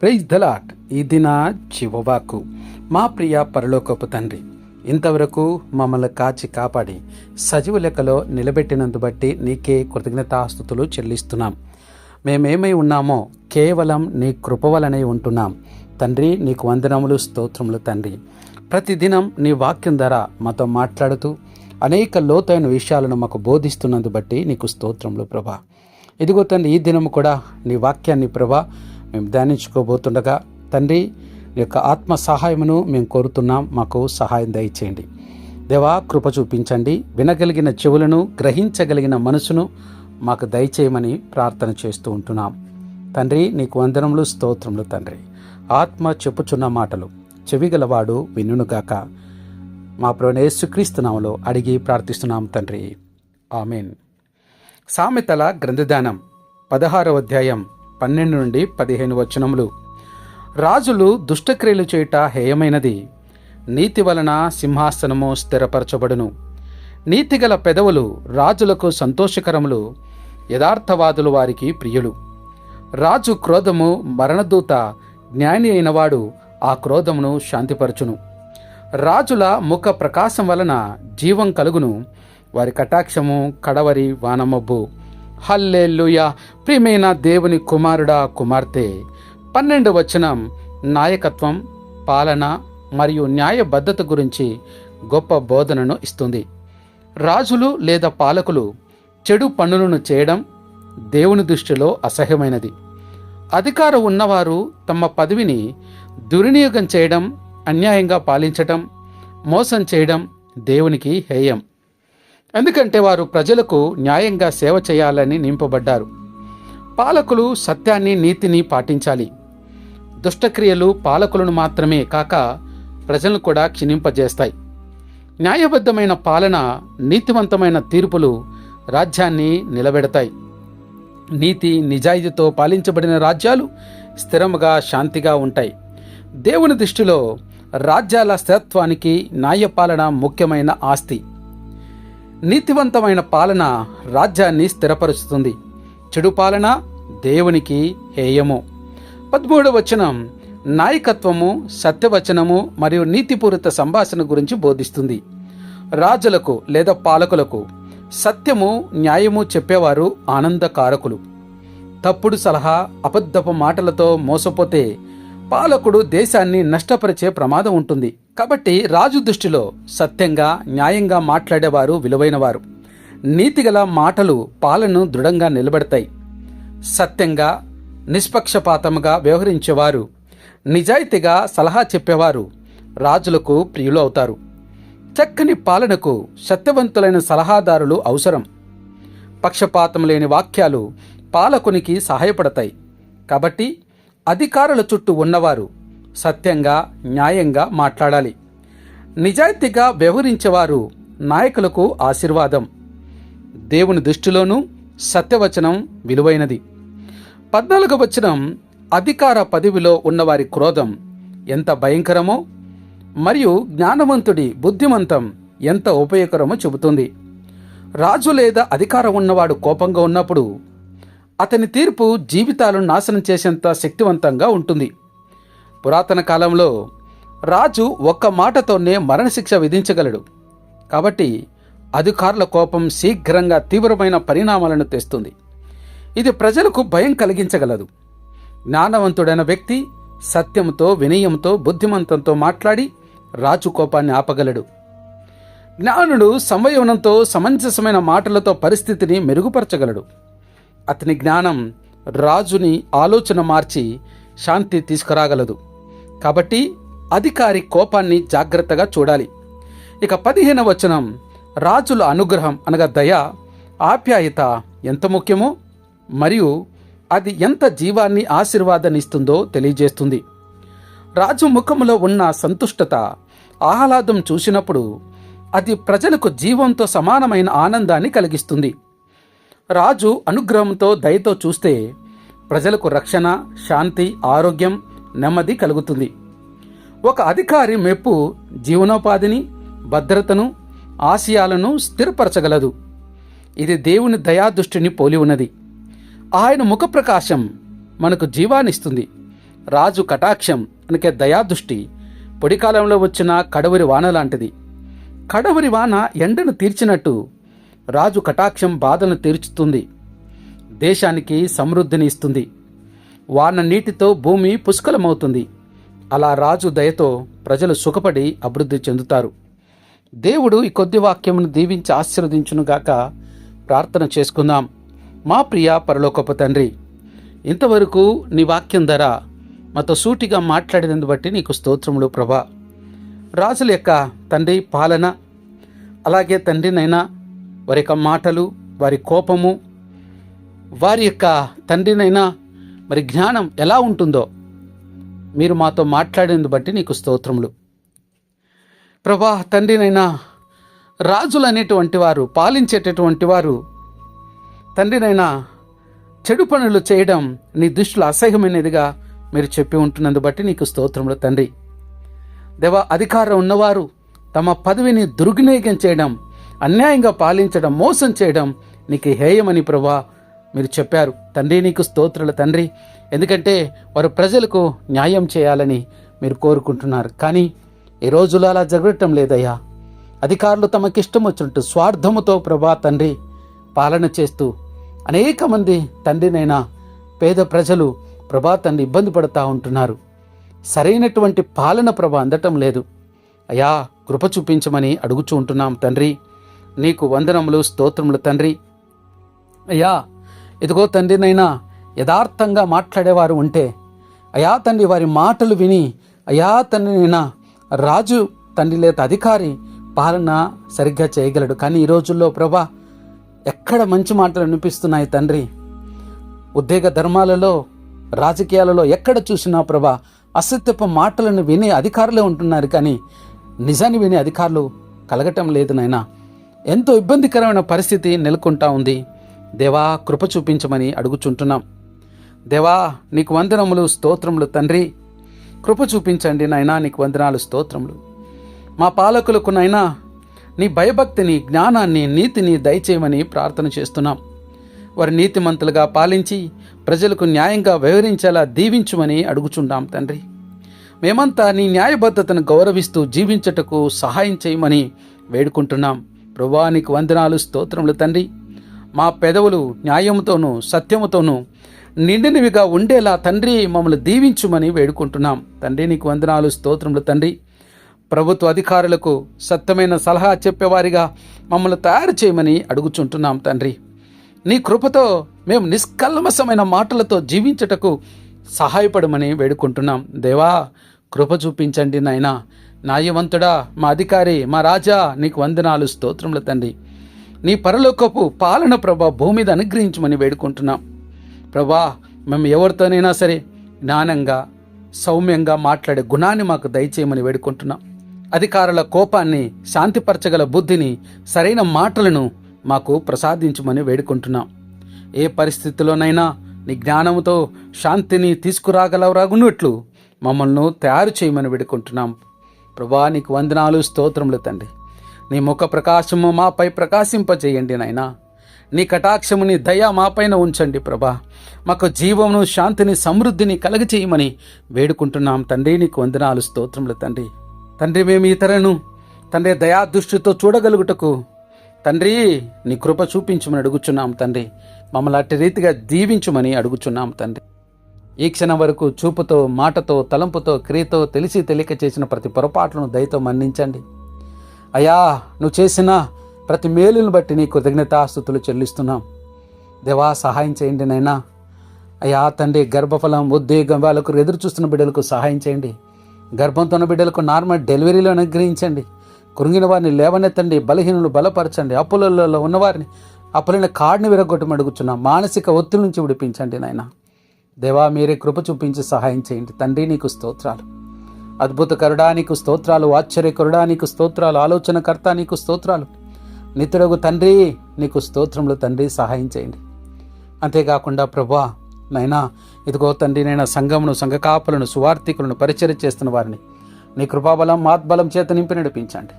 Praise దలాట్ ఈ దిన చివవాకు మా ప్రియ పరలోకపు తండ్రి ఇంతవరకు మమ్మల్ని కాచి కాపాడి సజీవ లెక్కలో నిలబెట్టినందు బట్టి నీకే కృతజ్ఞతాస్థుతులు చెల్లిస్తున్నాం. మేమేమై ఉన్నామో కేవలం నీ కృప వలనే ఉంటున్నాం. తండ్రి నీకు వందనములు స్తోత్రములు తండ్రి. ప్రతిదినం నీ వాక్యం ధర మాతో మాట్లాడుతూ అనేక లోతైన విషయాలను మాకు బోధిస్తున్నందు బట్టి నీకు స్తోత్రములు ప్రభా. ఇదిగో తండ్రి ఈ దినము కూడా నీ వాక్యాన్ని ప్రభా మేము ధ్యానించుకోబోతుండగా తండ్రి నీ యొక్క ఆత్మ సహాయమును మేము కోరుతున్నాం. మాకు సహాయం దయచేయండి. దేవా కృప చూపించండి. వినగలిగిన చెవులను గ్రహించగలిగిన మనసును మాకు దయచేయమని ప్రార్థన చేస్తూ ఉంటున్నాం. తండ్రి నీకు వందనములు స్తోత్రములు తండ్రి. ఆత్మ చెప్పుచున్న మాటలు చెవిగలవాడు వినుగాక మా ప్రభువైన అడిగి ప్రార్థిస్తున్నాం తండ్రి. ఆమెన్. సామెతల గ్రంథదానం పదహారవ అధ్యాయం పన్నెండు నుండి పదిహేను వచనములు. రాజులు దుష్టక్రియలు చేయుట హేయమైనది. నీతి వలన సింహాసనము స్థిరపరచబడును. నీతిగల పెదవులు రాజులకు సంతోషకరములు యథార్థవాదులు వారికి ప్రియులు. రాజు క్రోధము మరణదూత జ్ఞాని అయినవాడు ఆ క్రోధమును శాంతిపరచును. రాజుల ముఖ ప్రకాశం వలన జీవం కలుగును. వారి కటాక్షము కడవరి వానమబ్బు. హల్లెల్లుయ ప్రియమైన దేవుని కుమారుడా కుమార్తె పన్నెండు వచనం నాయకత్వం పాలన మరియు న్యాయబద్ధత గురించి గొప్ప బోధనను ఇస్తుంది. రాజులు లేదా పాలకులు చెడు పనులను చేయడం దేవుని దృష్టిలో అసహ్యమైనది. అధికారం ఉన్నవారు తమ పదవిని దుర్వినియోగం చేయడం అన్యాయంగా పాలించటం మోసం చేయడం దేవునికి హేయం. ఎందుకంటే వారు ప్రజలకు న్యాయంగా సేవ చేయాలని నింపబడ్డారు. పాలకులు సత్యాన్ని నీతిని పాటించాలి. దుష్టక్రియలు పాలకులను మాత్రమే కాక ప్రజలను కూడా క్షీణింపజేస్తాయి. న్యాయబద్ధమైన పాలన నీతివంతమైన తీర్పులు రాజ్యాన్ని నిలబెడతాయి. నీతి నిజాయితీతో పాలించబడిన రాజ్యాలు స్థిరముగా శాంతిగా ఉంటాయి. దేవుని దృష్టిలో రాజ్యాల స్థిరత్వానికి న్యాయపాలన ముఖ్యమైన ఆస్తి. నీతివంతమైన పాలన రాజ్యాన్ని స్థిరపరుస్తుంది. చెడు పాలన దేవునికి హేయము. పదమూడవ వచనం నాయకత్వము సత్యవచనము మరియు నీతిపూరిత సంభాషణ గురించి బోధిస్తుంది. రాజులకు లేదా పాలకులకు సత్యము న్యాయము చెప్పేవారు ఆనందకారకులు. తప్పుడు సలహా అబద్ధపు మాటలతో మోసపోతే పాలకుడు దేశాన్ని నష్టపరిచే ప్రమాదం ఉంటుంది. కాబట్టి రాజు దృష్టిలో సత్యంగా న్యాయంగా మాట్లాడేవారు విలువైనవారు. నీతిగల మాటలు పాలను దృఢంగా నిలబెడతాయి. సత్యంగా నిష్పక్షపాతముగా వ్యవహరించేవారు నిజాయితీగా సలహా చెప్పేవారు రాజులకు ప్రియులు అవుతారు. చక్కని పాలనకు సత్యవంతులైన సలహాదారులు అవసరం. పక్షపాతం లేని వాక్యాలు పాలకునికి సహాయపడతాయి. కాబట్టి అధికారుల చుట్టూ ఉన్నవారు సత్యంగా న్యాయంగా మాట్లాడాలి. నిజాయితీగా వ్యవహరించేవారు నాయకులకు ఆశీర్వాదం. దేవుని దృష్టిలోనూ సత్యవచనం విలువైనది. పద్నాలుగు వచనం అధికార పదవిలో ఉన్నవారి క్రోధం ఎంత భయంకరమో మరియు జ్ఞానవంతుడి బుద్ధిమంతం ఎంత ఉపయోగకరమో చెబుతుంది. రాజు లేదా అధికారం ఉన్నవాడు కోపంగా ఉన్నప్పుడు అతని తీర్పు జీవితాలను నాశనం చేసేంత శక్తివంతంగా ఉంటుంది. పురాతన కాలంలో రాజు ఒక్క మాటతోనే మరణశిక్ష విధించగలడు. కాబట్టి అధికారుల కోపం శీఘ్రంగా తీవ్రమైన పరిణామాలను తెస్తుంది. ఇది ప్రజలకు భయం కలిగించగలదు. జ్ఞానవంతుడైన వ్యక్తి సత్యంతో వినయంతో బుద్ధిమంతంతో మాట్లాడి రాజు కోపాన్ని ఆపగలడు. జ్ఞానుడు సంవయవనంతో సమంజసమైన మాటలతో పరిస్థితిని మెరుగుపరచగలడు. అతని జ్ఞానం రాజుని ఆలోచన మార్చి శాంతి తీసుకురాగలదు. కాబట్టి అధికారి కోపాన్ని జాగ్రత్తగా చూడాలి. ఇక పదిహేన వచనం రాజుల అనుగ్రహం అనగా దయ ఆప్యాయత ఎంత ముఖ్యమో మరియు అది ఎంత జీవాన్ని ఆశీర్వాదాన్ని ఇస్తుందో తెలియజేస్తుంది. రాజు ముఖములో ఉన్న సంతుష్టత ఆహ్లాదం చూసినప్పుడు అది ప్రజలకు జీవంతో సమానమైన ఆనందాన్ని కలిగిస్తుంది. రాజు అనుగ్రహంతో దయతో చూస్తే ప్రజలకు రక్షణ శాంతి ఆరోగ్యం నెమ్మది కలుగుతుంది. ఒక అధికారి మెప్పు జీవనోపాధిని భద్రతను ఆశయాలను స్థిరపరచగలదు. ఇది దేవుని దయాదృష్టిని పోలి ఉన్నది. ఆయన ముఖ ప్రకాశం మనకు జీవాన్నిస్తుంది. రాజు కటాక్షం అనకే దయాదృష్టి. పొడికాలంలో వచ్చిన కడవరి వాన లాంటిది. కడవరి వాన ఎండను తీర్చినట్టు రాజు కటాక్షం బాధను తీర్చుతుంది. దేశానికి సమృద్ధిని ఇస్తుంది. వాన నీటితో భూమి పుష్కలమవుతుంది. అలా రాజు దయతో ప్రజలు సుఖపడి అభివృద్ధి చెందుతారు. దేవుడు ఈ కొద్ది వాక్యమును దీవించి ఆశీర్వదించునుగాక ప్రార్థన చేసుకుందాం. మా ప్రియ పరలోకపు తండ్రి ఇంతవరకు నీ వాక్యం ధర మాతో సూటిగా మాట్లాడినందు బట్టి నీకు స్తోత్రములు ప్రభా. రాజుల యొక్క తండ్రి పాలన అలాగే తండ్రినైనా వారి యొక్క మాటలు వారి కోపము వారి యొక్క తండ్రినైనా మరి జ్ఞానం ఎలా ఉంటుందో మీరు మాతో మాట్లాడేందు బట్టి నీకు స్తోత్రములు. ప్రభా తండ్రినైనా రాజులు అనేటువంటి వారు పాలించేటటువంటి వారు తండ్రినైనా చెడు పనులు చేయడం నీ దృష్టిలో అసహ్యమైనదిగా మీరు చెప్పి ఉంటున్నందు బట్టి నీకు స్తోత్రములు తండ్రి. దేవ అధికారం ఉన్నవారు తమ పదవిని దుర్వినియోగం చేయడం అన్యాయంగా పాలించడం మోసం చేయడం నీకు హేయమని ప్రభా మీరు చెప్పారు తండ్రి నీకు స్తోత్రుల తండ్రి. ఎందుకంటే వారు ప్రజలకు న్యాయం చేయాలని మీరు కోరుకుంటున్నారు. కానీ ఈ రోజులో అలా జరగటం లేదయ్యా. అధికారులు తమకిష్టం వచ్చినట్టు స్వార్థముతో ప్రభా తండ్రి పాలన చేస్తూ అనేక మంది తండ్రినైనా పేద ప్రజలు ప్రభా తండ్రి ఇబ్బంది పడుతూ ఉంటున్నారు. సరైనటువంటి పాలన ప్రభ అందటం లేదు. అయా కృప చూపించమని అడుగుచూ ఉంటున్నాం తండ్రి. నీకు వందనములు స్తోత్రములు తండ్రి. అయ్యా ఇదిగో తండ్రినైనా యథార్థంగా మాట్లాడేవారు ఉంటే అయా తండ్రి వారి మాటలు విని అయా తండ్రినైనా రాజు తండ్రి లేత అధికారి పాలన సరిగ్గా చేయగలడు. కానీ ఈ రోజుల్లో ప్రభా ఎక్కడ మంచి మాటలు వినిపిస్తున్నాయి తండ్రి? ఉద్యోగ ధర్మాలలో రాజకీయాలలో ఎక్కడ చూసినా ప్రభా అసత్యపు మాటలను వినే అధికారులే ఉంటున్నారు. కానీ నిజాన్ని వినే అధికారులు కలగటం లేదు నాయన ఎంతో ఇబ్బందికరమైన పరిస్థితి నెలకొంటా ఉంది. దేవా కృప చూపించమని అడుగుచుంటున్నాం. దేవా నీకు వందనములు స్తోత్రములు తండ్రి. కృప చూపించండి నాయనా నీకు వందనాలు స్తోత్రములు. మా పాలకులకు నైనా నీ భయభక్తిని జ్ఞానాన్ని నీతిని దయచేయమని ప్రార్థన చేస్తున్నాం. వారి నీతిమంతులుగా పాలించి ప్రజలకు న్యాయంగా వ్యవహరించేలా దీవించుమని అడుగుచుంటాం తండ్రి. మేమంతా నీ న్యాయబద్ధతను గౌరవిస్తూ జీవించటకు సహాయం చేయమని వేడుకుంటున్నాం. ప్రభానికి వందనాలు స్తోత్రములు తండ్రి. మా పెదవులు న్యాయముతోనూ సత్యముతోనూ నిండినవిగా ఉండేలా తండ్రి మమ్మల్ని దీవించుమని వేడుకుంటున్నాం. తండ్రి నీకు వందనాలు స్తోత్రములు తండ్రి. ప్రభుత్వ అధికారులకు సత్యమైన సలహా చెప్పేవారిగా మమ్మల్ని తయారు చేయమని అడుగుచుంటున్నాం తండ్రి. నీ కృపతో మేము నిష్కల్మసమైన మాటలతో జీవించటకు సహాయపడమని వేడుకుంటున్నాం. దేవా కృప చూపించండి నాయనా. న్యాయవంతుడా మా అధికారి మా రాజా నీకు వందనాలు స్తోత్రములు తండ్రి. నీ పరలోకపు పాలన ప్రభా భూమి మీద అనుగ్రహించమని వేడుకుంటున్నాం. ప్రభా మేము ఎవరితోనైనా సరే జ్ఞానంగా సౌమ్యంగా మాట్లాడే గుణాన్ని మాకు దయచేయమని వేడుకుంటున్నాం. అధికారుల కోపాన్ని శాంతిపరచగల బుద్ధిని సరైన మాటలను మాకు ప్రసాదించమని వేడుకుంటున్నాం. ఏ పరిస్థితిలోనైనా నీ జ్ఞానముతో శాంతిని తీసుకురాగలవరాగున్నట్లు మమ్మల్ని తయారు చేయమని వేడుకుంటున్నాం. ప్రభా నీకు వందనాలు స్తోత్రములు తండ్రి. నీ ముఖ ప్రకాశము మాపై ప్రకాశింపజేయండి నాయనా. నీ కటాక్షము నీ దయ మాపైన ఉంచండి ప్రభా. మాకు జీవమును శాంతిని సమృద్ధిని కలగచేయమని వేడుకుంటున్నాం తండ్రి. నీకు వందనాలు స్తోత్రములు తండ్రి. తండ్రి మేము ఇతరులను తండ్రి దయా దృష్టితో చూడగలుగుటకు తండ్రి నీ కృప చూపించమని అడుగుచున్నాం తండ్రి. మమ్మల్ని అట్టి రీతిగా దీవించమని అడుగుచున్నాం తండ్రి. ఈ క్షణం వరకు చూపుతో మాటతో తలంపుతో క్రియతో తెలిసి తెలియక చేసిన ప్రతి పొరపాట్లను దయతో మన్నించండి. అయ్యా నువ్వు చేసిన ప్రతి మేలును బట్టి నీ కృతజ్ఞతాస్థుతులు చెల్లిస్తున్నాం. దేవా సహాయం చేయండి నైనా అయ్యా తండ్రి గర్భఫలం ఉద్యోగం వాళ్ళకు ఎదురు చూస్తున్న బిడ్డలకు సహాయం చేయండి. గర్భంతో ఉన్న బిడ్డలకు నార్మల్ డెలివరీలో అనుగ్రహించండి. కృంగిన వారిని లేవనెత్తండి బలహీనులు బలపరచండి అప్పులలో ఉన్నవారిని అప్పులైన కాడిని విరగొట్టమని అడుగుచున్నాం. మానసిక ఒత్తిడి నుంచి విడిపించండి నాయన. దేవా మీరే కృప చూపించి సహాయం చేయండి. తండ్రి నీకు స్తోత్రాలు. అద్భుతకరుడా నీకు స్తోత్రాలు ఆశ్చర్యకరుడా నీకు స్తోత్రాలు ఆలోచనకర్త నీకు స్తోత్రాలు. నిత్యుడగు తండ్రి నీకు స్తోత్రములు తండ్రి సహాయం చేయండి. అంతేకాకుండా ప్రభా నైనా ఇదిగో తండ్రి నైనా సంఘమును సంఘకాపులను సువార్థికులను పరిచయం చేస్తున్న వారిని నీ కృపాబలం ఆత్బలం చేత నింపి నడిపించండి.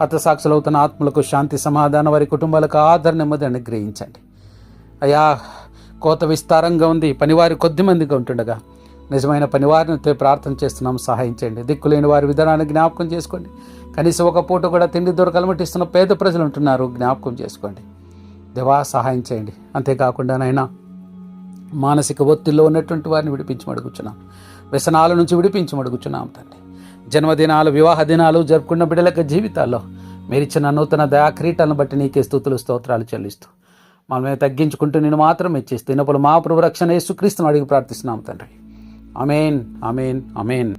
అర్థసాక్షులవుతున్న ఆత్మలకు శాంతి సమాధానం వారి కుటుంబాలకు ఆదరణ నెమ్మది అనుగ్రహించండి. అయ్యా కోత విస్తారంగా ఉంది పనివారి కొద్ది మందిగా ఉంటుండగా నిజమైన పనివారిని ప్రార్థన చేస్తున్నాం. సహాయం చేయండి. దిక్కులేని వారి విధానాన్ని జ్ఞాపకం చేసుకోండి. కనీసం ఒక పూట కూడా తిండి దొరకలమటిస్తున్న పేద ప్రజలు ఉంటున్నారు. జ్ఞాపకం చేసుకోండి. దేవా సహాయం చేయండి. అంతేకాకుండా నైనా మానసిక ఒత్తిడిలో ఉన్నటువంటి వారిని విడిపించమడుగుచున్నాం వ్యసనాల నుంచి విడిపించమడుగుచున్నాం తండ్రి. జన్మదినాలు వివాహ దినాలు జరుపుకున్న బిడ్డల జీవితాల్లో మీరిచ్చిన నూతన దయాక్రీటలను బట్టి నీకే స్థుతులు స్తోత్రాలు చెల్లిస్తూ మనమే తగ్గించుకుంటూ నేను మాత్రం ఇచ్చేస్తే ఇన్నప్పుడు మా ప్రభు రక్షణ యేసుక్రీస్తును అడిగి ప్రార్థిస్తున్నాం తండ్రి. அமேன் அமேன் அமேன்